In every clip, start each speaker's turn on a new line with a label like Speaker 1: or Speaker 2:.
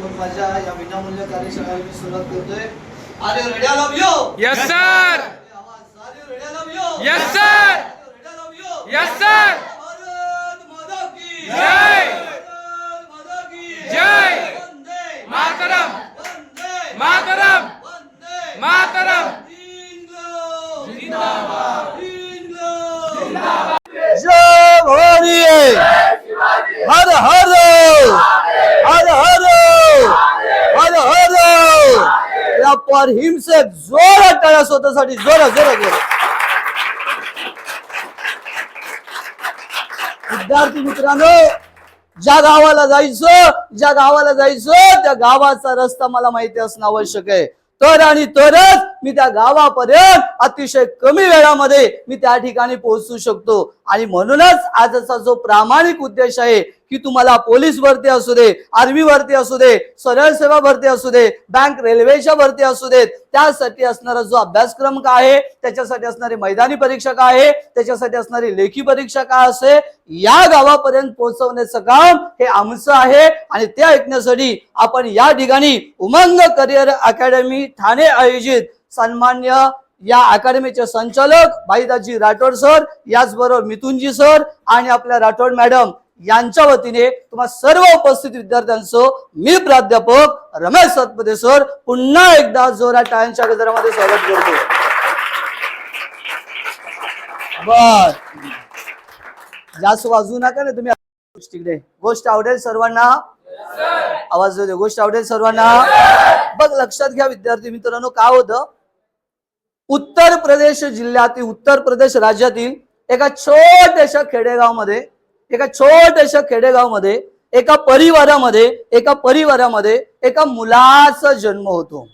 Speaker 1: मग माझ्या या विनामूल्य कार्यशाळेला मी सुरुवात करतोय are you ready love you
Speaker 2: Yes, sir.
Speaker 1: आवाज are you ready love you
Speaker 2: Yes, sir.
Speaker 1: Ready love you
Speaker 2: Yes, sir.
Speaker 1: Bharat Mata की
Speaker 2: जय.
Speaker 1: भारत माता की
Speaker 2: जय.
Speaker 1: वंदे
Speaker 2: मातरम.
Speaker 1: वंदे
Speaker 2: मातरम.
Speaker 1: वंदे
Speaker 2: मातरम.
Speaker 1: जिंदाबाद इंग्लो जय भवानी हर हर हर हर हर हर या पर हिमसे जोरात टाळ्या स्वतःसाठी जोरा जोरा जोरा विद्यार्थी मित्रांनो ज्या गावाला जायचं ज्या गावाला जायचं त्या गावाचा रस्ता मला माहिती असणं आवश्यक आहे. तर आणि तरच मी त्या गावापर्यंत अतिशय कमी वेळामध्ये मी त्या ठिकाणी पोहोचू शकतो. आणि म्हणूनच आजचा जो प्रामाणिक उद्देश आहे की तुम्हाला पोलीस भरती असू दे आर्मी भरती असू दे सरळ सेवा भरती असू दे बँक रेल्वेच्या भरती असू देत त्यासाठी असणारा जो अभ्यासक्रम काय आहे त्याच्यासाठी असणारी मैदानी परीक्षा काय आहे त्याच्यासाठी असणारी लेखी परीक्षा काय असे या गावापर्यंत पोहोचवण्याचं काम हे आमचं आहे. आणि ते ऐकण्यासाठी आपण या ठिकाणी उमंग करिअर अकॅडमी ठाणे आयोजित सन्मान्य या अकॅडमीचे संचालक भाईदाजी राठोड सर याचबरोबर मिथुनजी सर आणि आपल्या राठोड मॅडम यांच्या वतीने तुम्हा सर्व उपस्थित विद्यार्थ्यांचं मी प्राध्यापक रमेश सतपदे सर पुन्हा एकदा जोरात टाळ्यांच्या गजरामध्ये स्वागत करतो. बर. जास्त वाजू नका ना तुम्ही. तिकडे. गोष्ट आवडेल सर्वांना? आवाज गोष्ट आवडेल सर्वांना? बघ लक्षात घ्या विद्यार्थी मित्रांनो काय होतं? उत्तर प्रदेश जिल्ह्यातील उत्तर प्रदेश राज्यातील एका छोट्याशा खेडेगावमध्ये एका छोट्याशा खेडेगावमध्ये एका परिवारामध्ये एका परिवारामध्ये एका मुलाचा जन्म होतो.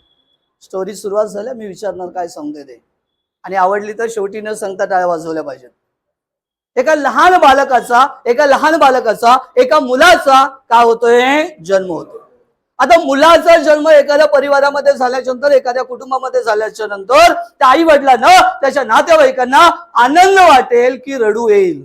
Speaker 1: स्टोरी सुरुवात झाल्या मी विचारणार काय सांगते ते. आणि आवडली तर शेवटी न सांगता टाळ्या वाजवल्या पाहिजेत. एका लहान बालकाचा एका लहान बालकाचा एका मुलाचा काय होतोय? जन्म होतो. आता मुलाचा जन्म एखाद्या परिवारामध्ये झाल्याच्यानंतर एखाद्या कुटुंबामध्ये झाल्याच्यानंतर त्या आई वडिलांना त्याच्या नातेवाईकांना आनंद वाटेल की रडू येईल.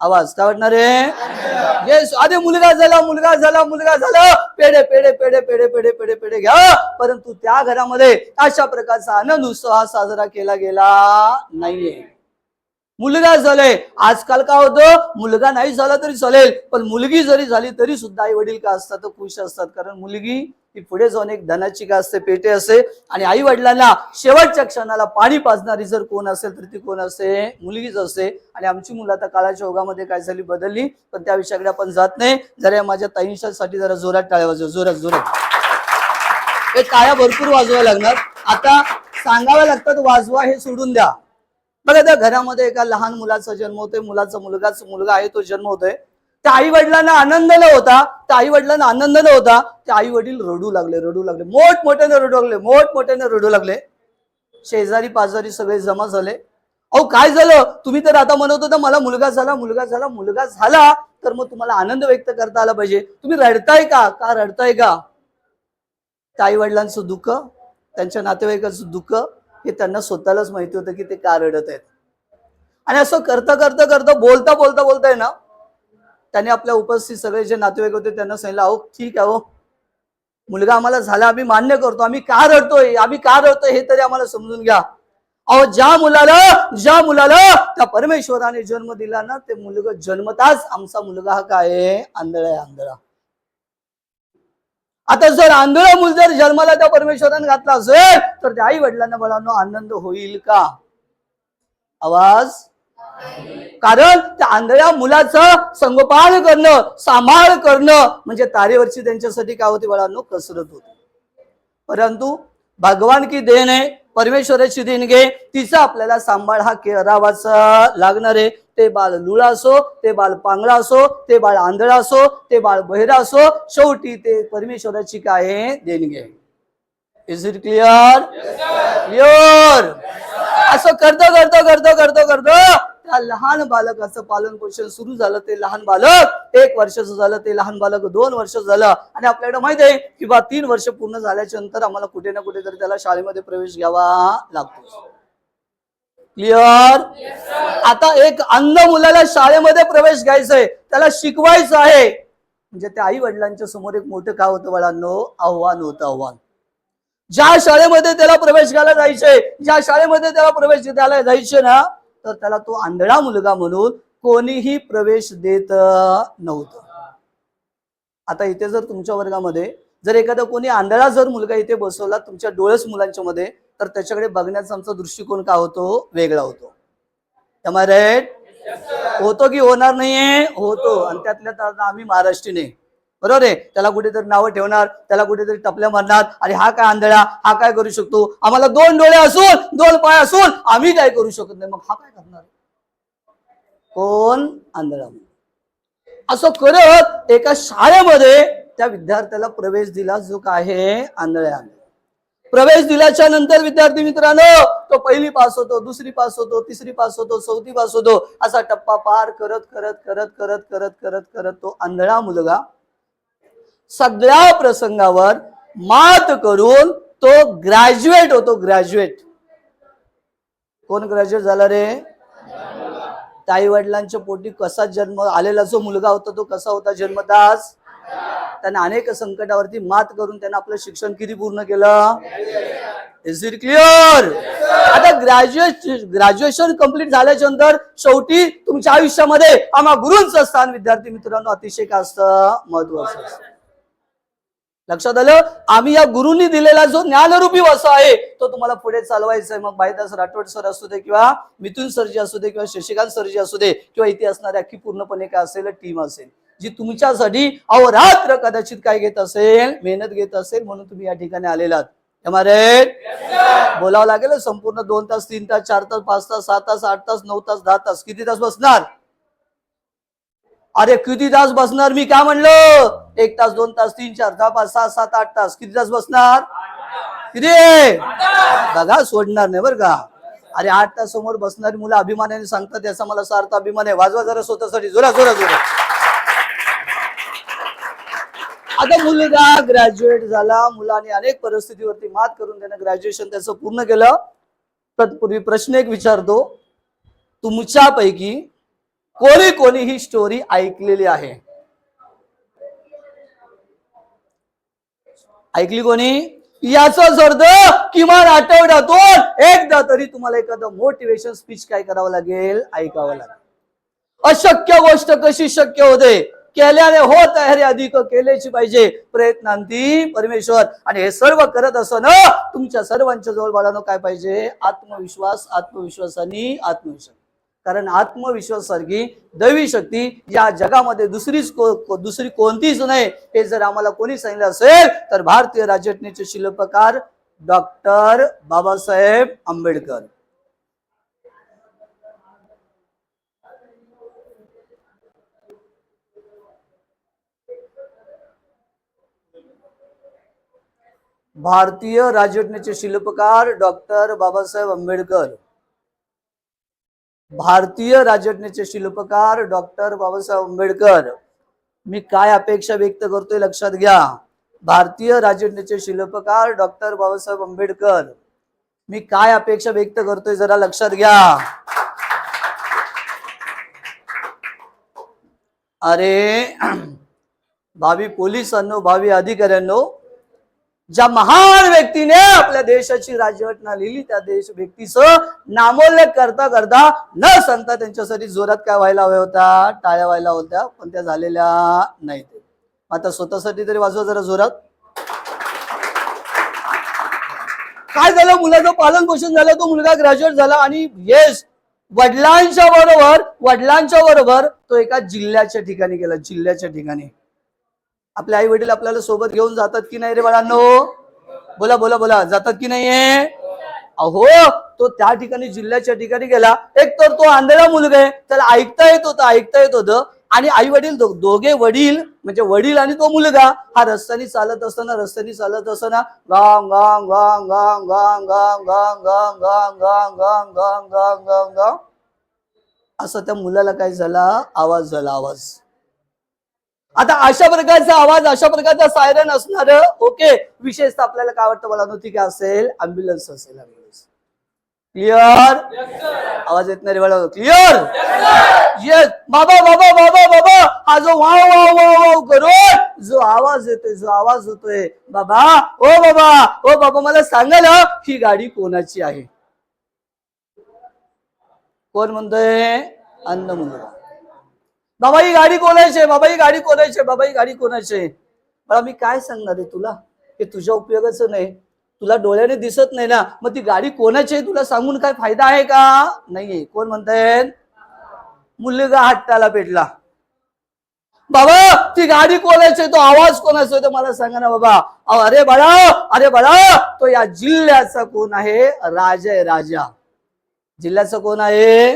Speaker 1: आवाज काय वाटणार आहे? येस अरे मुलगा झाला मुलगा झाला मुलगा झाला. पेढे पेढे पेढे पेढे पेढे पेढे पेढे घ्या. परंतु त्या घरामध्ये अशा प्रकारचा आनंद उत्सव साजरा केला गेला नाहीये. मुलगा झालाय. आजकाल काय होतं? मुलगा नाही झाला तरी चालेल पण मुलगी जरी झाली तरी सुद्धा आई वडील का असतात? खुश असतात. कारण मुलगी ती पुढे जाऊन एक धनाची का असते पेटे असते. आणि आई वडिलांना शेवटच्या क्षणाला पाणी पाजणारी जर कोण असेल तर ती कोण असते? मुलगीच असते. आणि आमची मुलं आता काळाच्या ओघामध्ये काय झाली? बदलली. पण त्या विषयाकडे आपण जात नाही. जरा या माझ्या ताईंशासाठी जरा जोरात टाळ्या वाजव. जोरात जोरात. हे टाळ्या भरपूर वाजवायला लागणार. आता सांगाव्या लागतात वाजवा हे सोडून द्या. बघा त्या घरामध्ये एका लहान मुलाचा जन्म होतोय. मुलाचा मुलगाच मुलगा आहे तो जन्म होतोय. त्या आई वडिलांना आनंद न होता त्या आई वडिलांना आनंद न होता त्या आई वडील रडू लागले रडू लागले. मोठमोठ्याने रडू लागले मोठमोठ्याने रडू लागले. शेजारी पाजारी सगळे जमा झाले. अहो काय झालं? तुम्ही तर आता म्हणत होता मला मुलगा झाला मुलगा झाला मुलगा झाला. तर मग तुम्हाला आनंद व्यक्त करता आला पाहिजे. तुम्ही रडताय का? का रडताय का? त्या आई वडिलांचं दुःख त्यांच्या नातेवाईकांचं दुःख हे त्यांना स्वतःलाच माहिती होतं की ते का रडत आहेत. आणि असं करता करता करता बोलता बोलता बोलताय ना त्याने आपल्या उपस्थित सगळे जे नातेवाईक होते त्यांना सांगितलं अहो ठीक आहे हो मुलगा आम्हाला झाला आम्ही मान्य करतो आम्ही का रडतोय आम्ही का रडतोय हे तरी आम्हाला समजून घ्या. अहो ज्या मुलाला ज्या मुलाला त्या परमेश्वराने जन्म दिला ना ते मुलगा जन्मताच आमचा मुलगा हा काय आंधळ आंधळा आहे आंधळा. आता जर आंधळा मुल जर जन्माला त्या परमेश्वराने घातला असेल तर त्या आई वडिलांना मुलांना आनंद होईल का? आवाज कारण त्या आंधळ्या मुलाचं संगोपान करणं सांभाळ करणं म्हणजे तारेवरची त्यांच्यासाठी काय होती बाळांनो? कसरत होती. परंतु भगवान की देण आहे परमेश्वराची देणगे तिचा आपल्याला सांभाळ हा करावाच लागणार आहे. ते बाळ लुळा असो ते बाळ पांगळा असो ते बाळ आंधळा असो ते बाळ बहिरा असो शेवटी ते परमेश्वराची काय देणगी इज इट क्लिअर क्लिअर असं करतो करतो करतो करतो करतो. त्या लहान बालकाचं पालन पोषण सुरू झालं ते लहान बालक एक वर्षाचं झालं ते लहान बालक दोन वर्ष झालं. आणि आपल्याकडे माहीत आहे की बा तीन वर्ष पूर्ण झाल्याच्यानंतर आम्हाला कुठे ना कुठेतरी त्याला शाळेमध्ये प्रवेश घ्यावा लागतो. क्लिअर आता एक अंध मुलाला शाळेमध्ये प्रवेश घ्यायचा आहे त्याला शिकवायचं आहे. म्हणजे त्या आई वडिलांच्या समोर एक मोठं काय होतं वडांनो आव्हान होतं आव्हान. ज्या शाळेमध्ये त्याला प्रवेश घ्यायला जायचे ज्या शाळेमध्ये त्याला प्रवेश द्यायला जायचे ना तर त्याला तो आंधळा मुलगा म्हणून कोणीही प्रवेश देत नव्हतं. आता इथे जर तुमच्या वर्गामध्ये जर एखादा कोणी आंधळा जर मुलगा इथे बसवला तुमच्या डोळस मुलांच्या मध्ये तर त्याच्याकडे बघण्याचा आमचा दृष्टिकोन काय होतो? वेगळा होतो. त्यामुळे राईट होतो की होणार नाहीये? होतो. आणि त्यातल्या त्यात आम्ही महाराष्ट्रीयन आहे बरोबर आहे? त्याला कुठेतरी नावं ठेवणार त्याला कुठेतरी टपल्या मारणार. आणि हा काय आंधळा हा काय करू शकतो? आम्हाला दोन डोळे असून दोन पाय असून आम्ही काय करू शकत नाही. मग हा काय करणार? कोण आंधळा असं करत एका शाळेमध्ये त्या विद्यार्थ्याला प्रवेश दिला जो काय आहे आंधळ्या प्रवेश दिल्याच्या नंतर विद्यार्थी मित्रांनो तो पहिली पास होतो दुसरी पास होतो तिसरी पास होतो चौथी पास होतो असा टप्पा पार करत करत करत करत करत करत करत तो आंधळा मुलगा सगळ्या प्रसंगावर मात करून तो ग्रॅज्युएट होतो ग्रॅज्युएट कोण ग्रॅज्युएट झाला रे? ताई वडिलांच्या पोटी कसा जन्म आलेला जो मुलगा होता तो कसा होता जन्मतास? त्याने अनेक संकटावरती मात करून त्यानं आपलं शिक्षण किती पूर्ण केलं? इज इट क्लिअर आता ग्रॅज्युएट ग्रॅज्युएशन कंप्लीट झाल्याच्यानंतर शेवटी तुमच्या आयुष्यामध्ये आम्हा गुरूंचं स्थान विद्यार्थी मित्रांनो अतिशय काय असतं? महत्वाचं असतं. लक्षात आलं? आम्ही या गुरुंनी दिलेला जो ज्ञानरूपी वसा आहे तो तुम्हाला पुढे चालवायचा आहे. मग भाईदास राठोड सर असू दे किंवा मिथुन सरजी असू दे किंवा शशिकांत सरजी असू दे किंवा इथे असणारी अख्खी पूर्णपणे काय असेल टीम असेल जी तुमच्यासाठी अवरात्र कदाचित काय घेत असेल मेहनत घेत असेल म्हणून तुम्ही या ठिकाणी आलेलात मारे बोलावं लागेल संपूर्ण दोन तास तीन तास चार तास पाच तास सात तास आठ तास नऊ तास दहा तास किती तास बसणार? अरे किती तास बसणार? मी काय म्हणलं? एक तास दोन तास तीन चार दहा पाच सहा सात आठ तास. किती तास बसणार? किती? बघा सोडणार नाही बरं का. अरे आठ तास समोर बसणारी मुलं अभिमानाने सांगतात याचा मला सार्थ अभिमान आहे. वाजवा जरा स्वतःसाठी. जोरा जोरा जोरा. आता मुलगा ग्रॅज्युएट झाला. मुलाने अनेक परिस्थितीवरती मात करून त्यानं ग्रॅज्युएशन त्याचं पूर्ण केलं. तत्पूर्वी प्रश्न एक विचारतो. तुमच्यापैकी कोणी कोणी ही स्टोरी ऐकलेली आहे. ऐकली कोणी? याचाच अर्थ किमान आठवड्यातून एकदा तरी तुम्हाला एखादं मोटिवेशन स्पीच काय करावं लागेल? ऐकावं लागेल. अशक्य गोष्ट कशी शक्य होते? केल्याने होत आहे अधिक केल्याची पाहिजे. प्रयत्नांती परमेश्वर. आणि हे सर्व करत असताना तुमच्या सर्वांच्या जवळ बाळानं काय पाहिजे? आत्मविश्वास आत्मविश्वासाने आत्मविश्वास. कारण आत्मविश्वासारखी दैवी शक्ती या जगामध्ये दुसरीच को, को, दुसरी कोणतीच नाही. हे जर आम्हाला कोणी सांगितलं असेल तर भारतीय राज्यघटनेचे शिल्पकार डॉक्टर बाबासाहेब आंबेडकर. भारतीय राजघटनेचे शिल्पकार डॉक्टर बाबासाहेब आंबेडकर. भारतीय राजघटनेचे शिल्पकार डॉक्टर बाबासाहेब आंबेडकर. मी काय अपेक्षा व्यक्त करतोय लक्षात घ्या. भारतीय राजघटनेचे शिल्पकार डॉक्टर बाबासाहेब आंबेडकर. मी काय अपेक्षा व्यक्त करतोय जरा लक्षात घ्या. अरे भावी पोलिसांनो भावी अधिकाऱ्यांनो ज्या महान व्यक्तीने आपल्या देशाची राज्यघटना लिहिली त्या देश व्यक्तीचं नामोल्लेख करता करता न सांगता त्यांच्यासाठी जोरात काय व्हायला हव्या होत्या? टाळ्या व्हायला होत्या पण त्या झालेल्या नाहीत. आता स्वतःसाठी तरी वाजवा जरा जोरात. काय झालं? मुलाचं पालन पोषण झालं तो मुलगा ग्रॅज्युएट झाला आणि येस वडिलांच्या बरोबर वडिलांच्या बरोबर तो एका जिल्ह्याच्या ठिकाणी गेला जिल्ह्याच्या ठिकाणी. आपले आई वडील आपल्याला सोबत घेऊन जातात की नाही रे बाळांनो बोला बोला बोला जातात की नाहीये अहो तो त्या ठिकाणी जिल्ह्याच्या ठिकाणी गेला एक तर तो आंधळा मुलगा आहे त्याला ऐकता येत होतं ऐकता येत होतं आणि आई वडील दोघे वडील म्हणजे वडील आणि तो मुलगा हा रस्त्याने चालत असताना रस्त्याने चालत असताना गांग गांग गांग गांग गांग गांग गांग गांग गांग गांग गांग गांग गांग गांग गांग असं त्या मुलाला काय झाला आवाज झाला आवाज आता अशा प्रकारचा आवाज अशा प्रकारचा सायरन असणार ओके विशेषतः आपल्याला काय वाटतं मला? नव्हती काय असेल अँब्युलन्स असेल अँब्युलन्स क्लिअर आवाज येत नाही रे क्लिअर येस बाबा बाबा बाबा बाबा. हा जो वाव वाव वाव वाव करून जो आवाज येतोय जो आवाज होतोय बाबा. ओ बाबा. ओ बाबा मला सांगाल ही गाडी कोणाची आहे? कोण म्हणतोय? अन्न मुलगा. बाबा ही गाडी कोणाची आहे? बाबा ही गाडी कोणाची बाबा ही गाडी कोणाची आहे? मला मी काय सांगणार आहे तुला? हे तुझ्या उपयोगाचं नाही. तुला डोळ्याने दिसत नाही ना. मग ती गाडी कोणाची आहे? तुला सांगून काय फायदा आहे का? नाहीये. कोण म्हणताय? मुलगा हट्टाला पेटला. बाबा ती गाडी कोणाची आहे? तो आवाज कोणाचा आहे? तो मला सांगा ना बाबा. अहो, अरे बाळा अरे बाळा तो या जिल्ह्याचा कोण आहे? राजा आहे राजा. जिल्ह्याचा कोण आहे?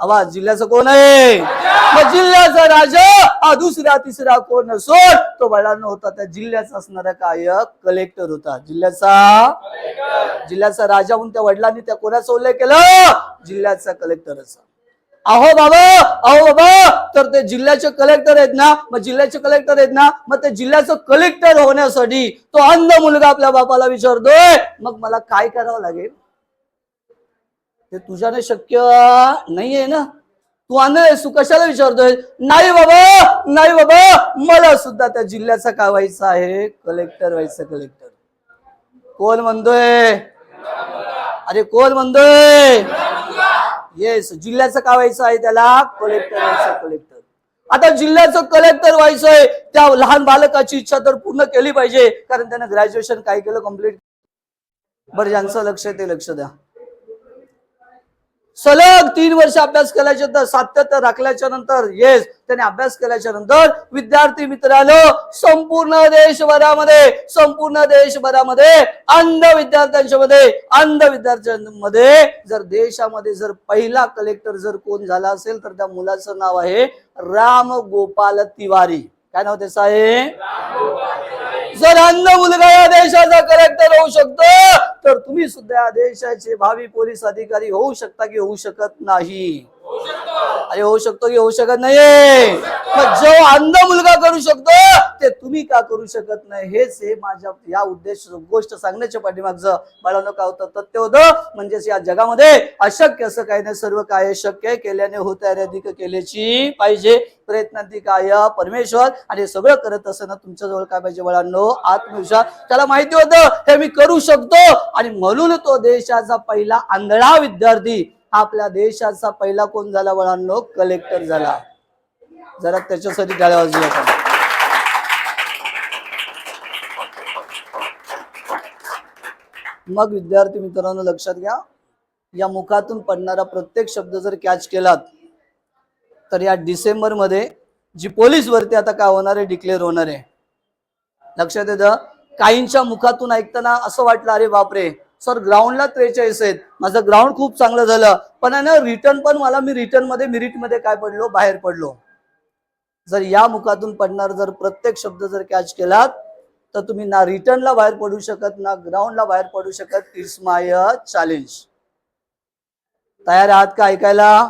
Speaker 1: आवाज जिल्ह्याचा कोण आहे? मग जिल्ह्याचा राजा हा दुसरा तिसरा कोण नसून तो बाळांना होता. त्या जिल्ह्याचा असणारा काय कलेक्टर होता. जिल्ह्याचा? जिल्ह्याचा राजा म्हणून त्या वडिलांनी त्या कोणाचा उल्लेख केला? जिल्ह्याचा कलेक्टरचा. अहो बाबा अहो बाबा तर ते जिल्ह्याचे कलेक्टर आहेत ना? मग जिल्ह्याचे कलेक्टर आहेत ना? मग ते जिल्ह्याचं कलेक्टर होण्यासाठी तो अंध मुलगा आपल्या बापाला विचारतोय. मग मला काय करावं लागेल? ते तुझ्याने शक्य नाहीये ना? तू अंध आहेस तू कशाला विचारतोय नाही बाबा नाही बाबा मला सुद्धा त्या जिल्ह्याचा काय व्हायचं आहे? कलेक्टर व्हायचं कलेक्टर कोण म्हणतोय? अरे कोण म्हणतोय? येस जिल्ह्याचं काय व्हायचं आहे त्याला? कलेक्टर व्हायचं कलेक्टर आता जिल्ह्याचं कलेक्टर व्हायचंय त्या लहान बालकाची इच्छा तर पूर्ण केली पाहिजे कारण त्यानं ग्रॅज्युएशन काय केलं कंप्लीट बरं ज्यांचं लक्ष आहे ते लक्ष द्या. सलग तीन वर्ष अभ्यास केल्याच्यानंतर सातत्य राखल्याच्या नंतर येस त्याने अभ्यास केल्याच्यानंतर विद्यार्थी मित्रांनो संपूर्ण देशभरामध्ये संपूर्ण देशभरामध्ये अंध विद्यार्थ्यांच्या मध्ये अंध विद्यार्थ्यांमध्ये जर देशामध्ये जर पहिला कलेक्टर जर कोण झाला असेल तर त्या मुलाचं नाव आहे राम गोपाल तिवारी. काय नाव त्याचं आहे? जर अंध मुलगा या देशाचा कलेक्टर होऊ शकतो तर तुम्ही सुद्धा या देशाचे भावी पोलीस अधिकारी होऊ शकता की होऊ शकत नाही. अरे होऊ शकतो की होऊ शकत नाही मग जो अंध मुलगा करू शकतो ते तुम्ही का करू शकत नाही? हेच हे माझ्या या उद्देश गोष्ट सांगण्याच्या पाठीमागचं बाळांनो काय होतं? तथ्य होतं म्हणजेच या जगामध्ये अशक्य असं काही नाही. सर्व काय शक्य केल्याने होत आहे अधिक केल्याची पाहिजे. प्रयत्नांती काय? परमेश्वर. आणि हे सगळं करत असताना तुमच्या जवळ काय पाहिजे बाळांनो? आत्मविश्वास. त्याला माहिती होतं हे मी करू शकतो. आणि म्हणून तो देशाचा पहिला आंधळा विद्यार्थी आपल्या देशाचा पहिला कोण झाला बाळांनो कलेक्टर झाला. जरा त्याच्यासाठी टाळ्या वाजूया आपण. मग विद्यार्थी मित्रांनो लक्षात घ्या. या मुखातून पडणारा प्रत्येक शब्द जर कॅच केलात तर या डिसेंबरमध्ये जी पोलीस भरती आता काय होणार आहे डिक्लेअर होणार आहे. लक्षात येतं? काहींच्या मुखातून ऐकताना असं वाटलं अरे बापरे सर ग्राउंडला त्रेचाळीस आहेत. माझं ग्राउंड खूप चांगलं झालं. पण आहे ना रिटर्न पण मला मी रिटर्नमध्ये मेरिटमध्ये काय पडलो? बाहेर पडलो. जर या मुखातून पडणार जर प्रत्येक शब्द जर कॅच केलात तर तुम्ही ना रिटर्नला बाहेर पडू शकत ना ग्राउंडला बाहेर पडू शकत. इट्स माय चॅलेंज तयार आहात का ऐकायला?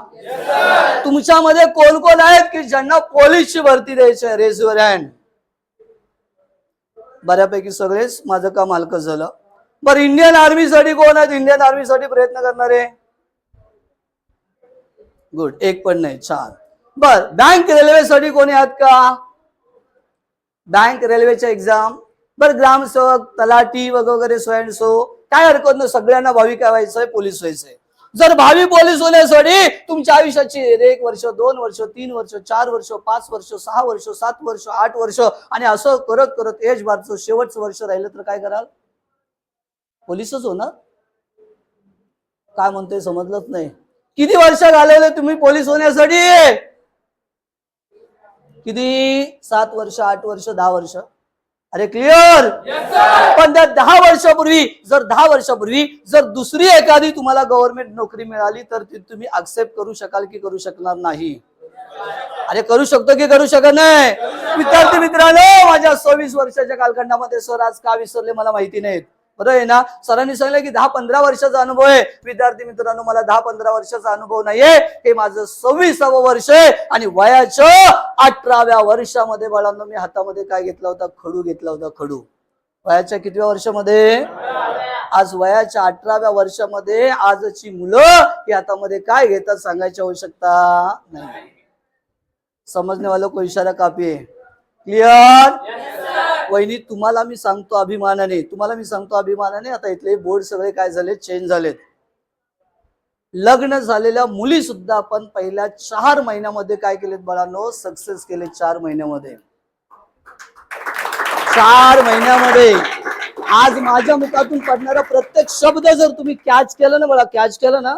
Speaker 1: तुमच्यामध्ये कोण कोण आहेत की ज्यांना पोलीसची भरती द्यायची रेज युअर हँड बऱ्यापैकी सगळेच माझं काम हलकं झालं. बरं इंडियन आर्मीसाठी कोण आहेत? इंडियन आर्मीसाठी प्रयत्न करणारे? गुड एक पण नाही. छान. बर बँक रेल्वेसाठी कोणी आहात का? बँक रेल्वेच्या एक्झाम बर ग्रामसेवक तलाठी वगैरे सो. काय हरकत नाही. सगळ्यांना भावी काय व्हायचंय पोलीस व्हायचंय जर भावी पोलीस होण्यासाठी तुमच्या आयुष्याची एक वर्ष दोन वर्ष तीन वर्ष चार वर्ष पाच वर्ष सहा वर्ष सात वर्ष आठ वर्ष आणि असं करत करत एज बारचं शेवटचं वर्ष राहिलं तर काय कराल? पोलीसच होणार? काय म्हणतोय समजलंच नाही. किती वर्ष घालवले तुम्ही पोलीस होण्यासाठी? किती? सात वर्ष आठ वर्ष दहा वर्ष? अरे क्लिअर पण त्या दहा वर्षापूर्वी जर दहा वर्षापूर्वी जर दुसरी एखादी तुम्हाला गव्हर्नमेंट नोकरी मिळाली तर ती तुम्ही एक्सेप्ट करू शकाल की करू शकणार नाही? अरे करू शकतो की करू शकत नाही? विद्यार्थी मित्रांनो माझ्या सव्वीस वर्षाच्या कालखंडामध्ये सर आज का विसरले मला माहिती नाहीत. बरोबर आहे ना? सरांनी सांगितलं की दहा पंधरा वर्षाचा अनुभव आहे. विद्यार्थी मित्रांनो मला दहा पंधरा वर्षाचा अनुभव नाहीये. हे माझं सव्वीसावं वर्ष आहे आणि वयाच्या अठराव्या वर्षामध्ये बाळांनो मी हातामध्ये काय घेतला होता? खडू घेतला होता खडू. वयाच्या कितव्या वर्षामध्ये? आज वयाच्या अठराव्या वर्षामध्ये आजची मुलं ही हातामध्ये काय घेतात सांगायची आवश्यकता नाही. समजने वालों को इशारा कापी आहे क्लिअर वहिनी तुम्हाला मी सांगतो अभिमानाने. तुम्हाला मी सांगतो अभिमानाने आता इथले बोर्ड सगळे काय झाले चेंज झालेत. लग्न झालेल्या मुली सुद्धा आपण पहिल्या चार महिन्यामध्ये काय केलेत बाळांनो? सक्सेस केले चार महिन्यामध्ये. चार महिन्यामध्ये. आज माझ्या मुखातून पडणारा प्रत्येक शब्द जर तुम्ही कॅच केलं ना बळा कॅच केलं ना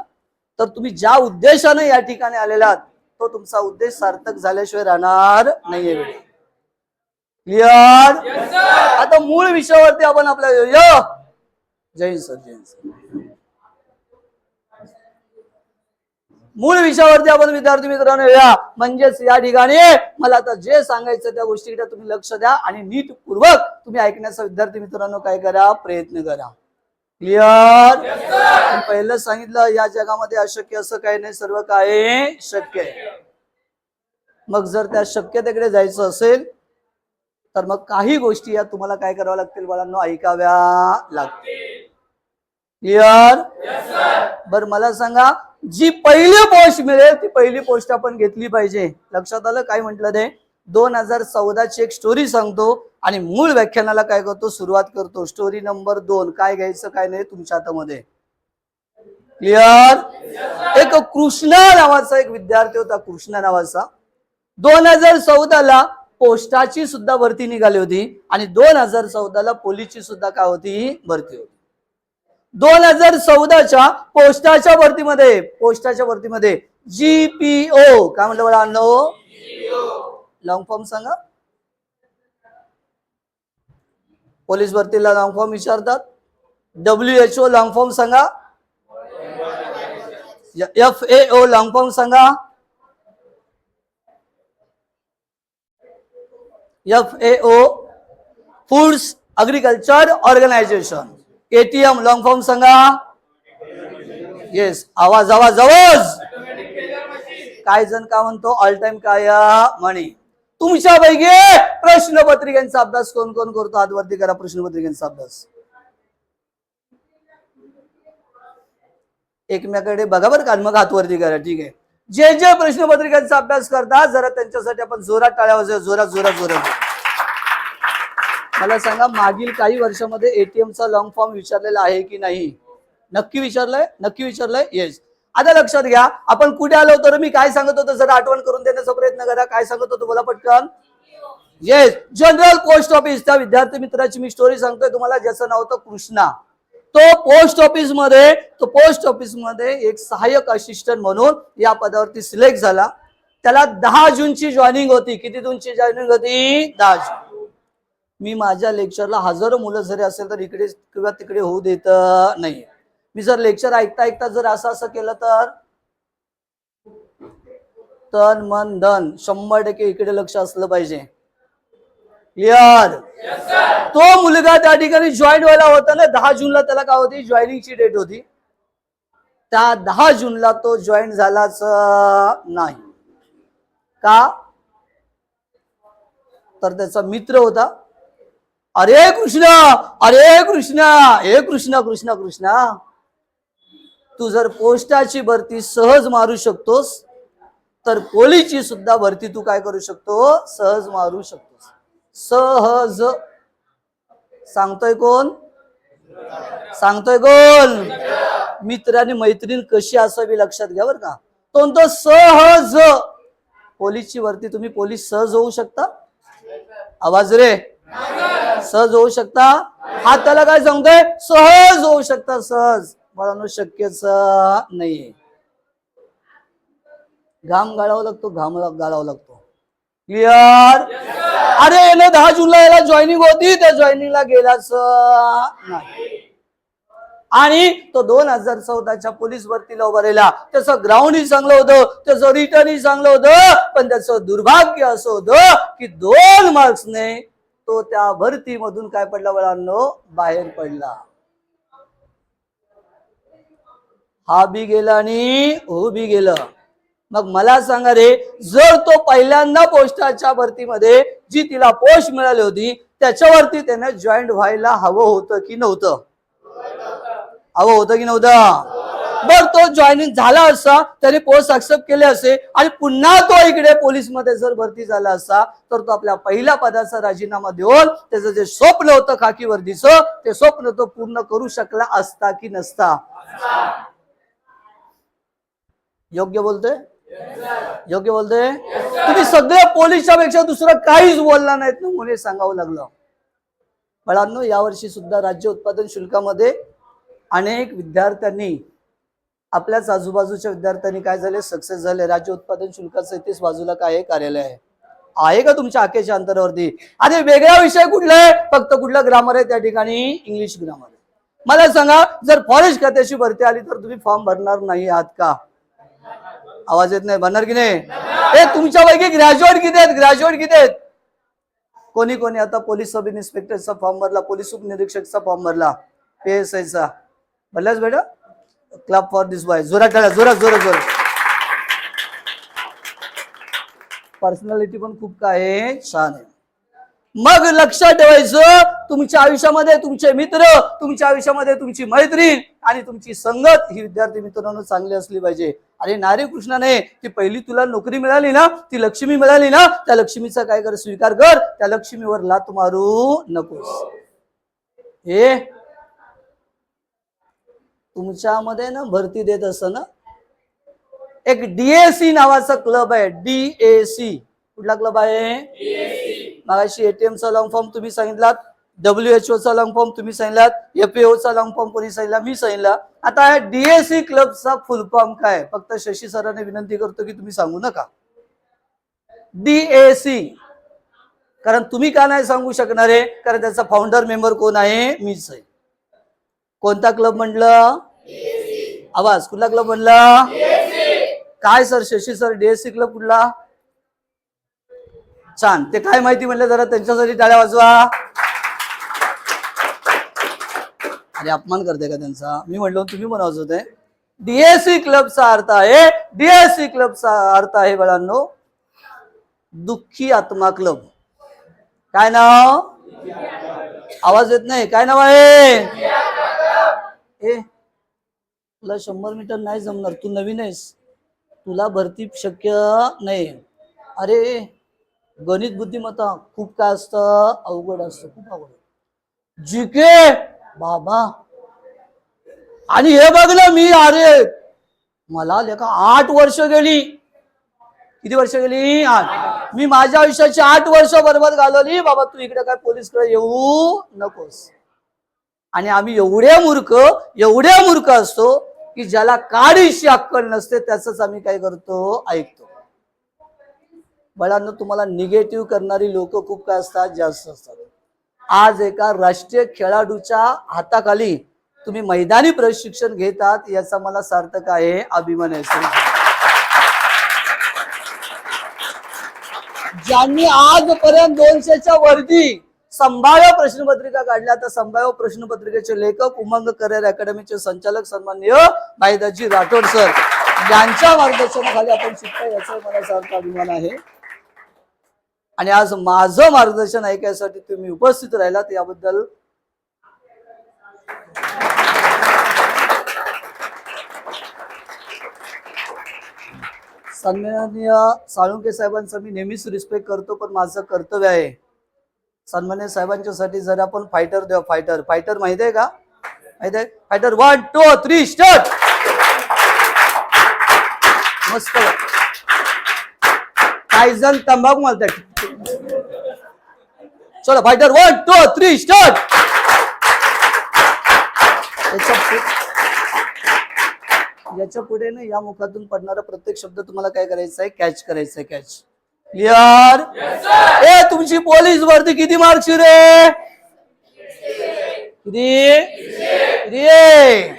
Speaker 1: तर तुम्ही ज्या उद्देशाने या ठिकाणी आलेला तो तुमचा उद्देश सार्थक झाल्याशिवाय राहणार नाहीये. क्लिअर आता मूळ विषयावरती आपण आपल्या येऊया. जय सर जय सर. मूळ विषयावरती आपण विद्यार्थी मित्रांनो या म्हणजेच या ठिकाणी मला आता जे सांगायचं त्या गोष्टीकडे तुम्ही लक्ष द्या आणि नीटपूर्वक तुम्ही ऐकण्याचा विद्यार्थी मित्रांनो काय करा प्रयत्न करा. क्लिअर पहिलं सांगितलं या जगामध्ये अशक्य असं काही नाही सर्व काय शक्य आहे. मग जर त्या शक्यतेकडे जायचं असेल तर मग काही गोष्टी या तुम्हाला काय कराव्या लागतील बाळांनो? ऐकाव्या लागतील. क्लिअर बर मला सांगा जी पहिली पोस्ट मिळेल ती पहिली पोस्ट आपण घेतली पाहिजे. लक्षात आलं काय म्हटलं ते? दोन हजार चौदाची एक स्टोरी सांगतो आणि मूळ व्याख्यानाला काय करतो? सुरुवात करतो. स्टोरी नंबर दोन. काय घ्यायचं काय नाही तुमच्या हातामध्ये. क्लिअर एक कृष्णा नावाचा एक विद्यार्थी होता कृष्णा नावाचा. दोन हजार चौदाला पोस्टाची सुद्धा भरती निघाली होती आणि दोन हजार चौदाला पोलीसची सुद्धा काय होती भरती होती. दोन हजार चौदाच्या पोस्टाच्या भरतीमध्ये पोस्टाच्या भरतीमध्ये जीपीओ काय म्हटलं मला अण्णव लॉंग फॉर्म सांगा. पोलीस भरतीला लॉंग फॉर्म विचारतात. W H O long form सांगा. F A O long form सांगा. F A O foods agriculture organization ATM long form सांगा येस आवाज आवाज आवाज. काय जण का म्हणतो ऑल टाइम काय म्हणे. तुमच्यापैकी प्रश्नपत्रिकांचा अभ्यास कोण कोण करतो? हातवरती करा प्रश्नपत्रिकांचा अभ्यास. एकमेकाकडे बघा बरं का मग हातवरती करा ठीक आहे. जे जे प्रश्नपत्रिकांचा अभ्यास करता जरा त्यांच्यासाठी आपण जोरात टाळ्या जोरात जोरात जोरात मला सांगा मागील काही वर्षामध्ये एटीएमचा चा लॉंग फॉर्म विचारलेला आहे की नाही? नक्की विचारलंय? नक्की विचारलंय? येस आता लक्षात घ्या आपण कुठे आलो तर मी काय सांगत होतो? जरा आठवण करून देण्याचा प्रयत्न करा. काय सांगत होतो बोला पटकन? येस जनरल पोस्ट ऑफिस त्या विद्यार्थी मित्राची मी स्टोरी सांगतोय तुम्हाला ज्याचं नाव होतं कृष्णा. तो पोस्ट ऑफिसमध्ये तो पोस्ट ऑफिसमध्ये एक सहाय्यक असिस्टंट म्हणून या पदावरती सिलेक्ट झाला. त्याला दहा जूनची जॉईनिंग होती. किती जूनची जॉईनिंग होती? दहा जून. मी माझ्या लेक्चरला हजारो मुलं जरी असेल तर इकडे किंवा तिकडे होऊ देत नाही मी जर लेक्चर ऐकता ऐकता जर असं असं केलं तर? तन मन धन. शंभर टक्के इकडे लक्ष असलं पाहिजे. क्लिअर तो मुलगा त्या ठिकाणी जॉईन व्हायला होता ना दहा जूनला त्याला काय होती? जॉईनिंगची डेट होती. त्या दहा जूनला तो जॉईन झालाच नाही. का? तर त्याचा मित्र होता. अरे कृष्णा अरे कृष्णा हे कृष्णा कृष्णा कृष्णा तू जर पोस्टाची भरती सहज मारू शकतोस तर पोलीची सुद्धा भरती तू काय करू शकतो सहज मारू शकतोस. सहज. सांगतोय कोण? सांगतोय कोण? मित्र आणि मैत्रीण कशी असावी लक्षात घ्या बरं का. तो म्हणतो सहज. पोलीसची वरती तुम्ही पोलीस सहज होऊ शकता. आवाज रे. सहज होऊ शकता. हा त्याला काय सांगतोय? सहज होऊ शकता सहज. मला शक्यच नाहीये. घाम गाळावा लागतो घाम गाळावा लागतो. क्लिअर अरे येणं दहा जुलैला याला जॉईनिंग होती त्या जॉईनिंगला गेलाच नाही आणि तो दोन हजार चौदाच्या पोलीस भरतीला उभा राहिला. त्याचं ग्राउंडही चांगलं होतं त्याचं रिटर्नही चांगलं होतं पण त्याचं दुर्भाग्य असं होतं की दोन मार्क्सने तो त्या भरतीमधून काय पडला वळांनो बाहेर पडला. हा बी गेला आणि हो बी गेलं. मग मला सांगा रे जर तो पहिल्यांदा पोस्टाच्या भरतीमध्ये जी तिला पोस्ट मिळाली होती त्याच्यावरती त्याने जॉईंट व्हायला हवं होतं की नव्हतं? हवं होतं की नव्हतं? बर तो जॉईनिंग झाला असता त्याने पोस्ट एक्सेप्ट केले असे आणि पुन्हा तो इकडे पोलीसमध्ये जर भरती झाला असता तर तो आपल्या पहिल्या पदाचा राजीनामा देऊन त्याचं जे स्वप्न होतं खाकी वर्दीचं ते स्वप्न तो पूर्ण करू शकला असता की नसता? योग्य बोलतोय? योग्य बोलतोय? तुम्ही सगळ्या पोलिसच्या पेक्षा दुसरं काहीच बोलला नाहीत ना म्हणून सांगावं लागलं. बाळांनो यावर्षी सुद्धा राज्य उत्पादन शुल्कामध्ये अनेक विद्यार्थ्यांनी आपल्याच आजूबाजूच्या विद्यार्थ्यांनी काय झाले? सक्सेस झाले. राज्य उत्पादन शुल्काचं इथेच बाजूला काय कार्यालय आहे. आहे का तुमच्या आखेच्या अंतरावरती? आणि वेगळा विषय कुठला आहे? फक्त कुठला ग्रामर आहे? त्या ठिकाणी इंग्लिश ग्रामर आहे. मला सांगा जर फॉरेस्ट खात्याची भरती आली तर तुम्ही फॉर्म भरणार नाही आहात का? आवाज येत नाही. बनणार की नाही? हे तुमच्यापैकी ग्रॅज्युएट किती आहेत? ग्रॅज्युएट किती आहेत? कोणी कोणी? आता पोलीस सब इन्स्पेक्टरचा फॉर्म भरला पोलीस उपनिरीक्षकचा फॉर्म भरला. पी एस आयचा भरलाच बेटा? क्लब फॉर दिस बॉय जोरात टाळा जोरात जोरात जोरात. पर्सनॅलिटी पण खूप काय आहे. छान आहे. मग लक्षात ठेवायचं तुमच्या आयुष्यामध्ये तुमचे मित्र तुमच्या आयुष्यामध्ये तुमची मैत्रीण आणि तुमची संगत ही विद्यार्थी मित्रांनो चांगली असली पाहिजे. अरे नारी कृष्णाने ती पहिली तुला नोकरी मिळाली ना ती लक्ष्मी मिळाली ना त्या लक्ष्मीचा काय कर स्वीकार कर त्या लक्ष्मीवर लात मारू नकोस. हे तुमच्यामध्ये ना भरती देत असं ना एक डीएसी नावाचा क्लब आहे डीएसी कुठला क्लब आहे? मागाशी एटीएम चा लॉंग फॉर्म तुम्ही सांगितलात. डब्ल्यू एच चा लॉंग फॉर्म तुम्ही सांगितलात एपीओ चा लॉंग फॉर्म कोणी सांगितला मी सांगितला. आता या डीएसी क्लबचा फुल फॉर्म काय? फक्त शशी सरांनी विनंती करतो की तुम्ही सांगू नका. डीएसी कारण तुम्ही का नाही सांगू शकणार? आहे कारण त्याचा फाउंडर मेंबर कोण आहे? मीच आहे कोणता क्लब म्हटलं? आवाज कुठला क्लब म्हणला काय sir Shashi sir DSC club कुठला? छान. ते काय माहिती म्हणलं जरा त्यांच्यासाठी टाळ्या वाजवा. अरे अपमान करते का त्यांचा? मी म्हणलो तुम्ही म्हणावच होते डीएससी क्लबचा अर्थ आहे डीएससी क्लबचा अर्थ आहे बाळांनो दुःखी आत्मा क्लब काय नाव? आवाज येत नाही. काय नाव आहे? ए तुला शंभर मीटर नाही जमणार. तू नवीन आहेस. तुला भरती शक्य नाही. अरे गणित बुद्धिमत्ता खूप काय असतं? अवघड असतं. खूप अवघड. जी के बाबा. आणि हे बघ ना मी अरे मला लेखा आठ वर्ष गेली. किती वर्ष गेली? आठ. मी माझ्या आयुष्याची आठ वर्ष बरोबर घालवली. बाबा तू इकडे काय पोलीसकडे येऊ नकोस. आणि आम्ही एवढे मूर्ख एवढे मूर्ख असतो की ज्याला काडीशी अक्कल नसते त्याच आम्ही काय करतो? ऐकतो. बळांना तुम्हाला निगेटिव्ह करणारी लोक खूप काय असतात? जास्त असतात. आज एका राष्ट्रीय खेळाडूच्या हाताखाली तुम्ही मैदानी प्रशिक्षण घेतात याचा मला सार्थक आहे अभिमान आहे ज्यांनी आजपर्यंत दोनशेच्या वरती संभाव्य प्रश्नपत्रिका काढल्या तर संभाव्य प्रश्नपत्रिकेचे लेखक उमंग करिअर अकॅडमीचे संचालक सन्मान्य भाईदाजी राठोड सर. यांच्या मार्गदर्शनाखाली आपण शिकतो याचा मला सार्थ अभिमान आहे. आणि आज माझं मार्गदर्शन ऐकायसाठी तुम्ही उपस्थित राहिलात याबद्दल सन्माननीय साळुंके साहेबांचा मी नेहमीच रिस्पेक्ट करतो पण माझं कर्तव्य आहे. सन्मान्य साहेबांच्यासाठी जर आपण फायटर द्या फायटर फायटर माहीत आहे का? माहीत आहे? Fighter one two three start मस्त. काही जण तंबाखू मारतात. चला fighter one two three start याच्यापुढे ना या मुखातून पडणारा प्रत्येक शब्द तुम्हाला काय करायचा आहे? कॅच करायचा आहे कॅच क्लिअर ए तुमची पोलीस भरती किती मार्कची रे? किती? रे.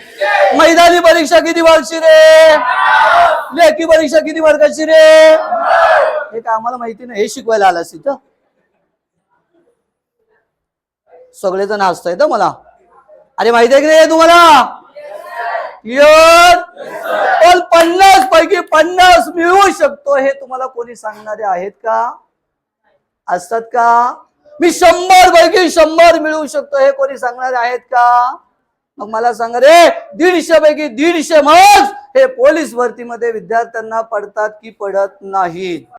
Speaker 1: मैदानी परीक्षा किती वर्षी रे? लेखी परीक्षा किती वर्गाची रे? हे काय आम्हाला माहिती नाही. हे शिकवायला आलास तिथं सगळेजण हसतायत हं मला. अरे माहिती आहे की नाही तुम्हाला? क्लिअर पण पन्नास पैकी पन्नास मिळवू शकतो हे तुम्हाला कोणी सांगणारे आहेत का? असतात का? मी शंभर पैकी शंभर मिळवू शकतो हे कोणी सांगणारे आहेत का? मग मला सांगा रे दीडशे पैकी दीडशे मग हे पोलीस भरतीमध्ये विद्यार्थ्यांना पडतात की पडत नाहीत?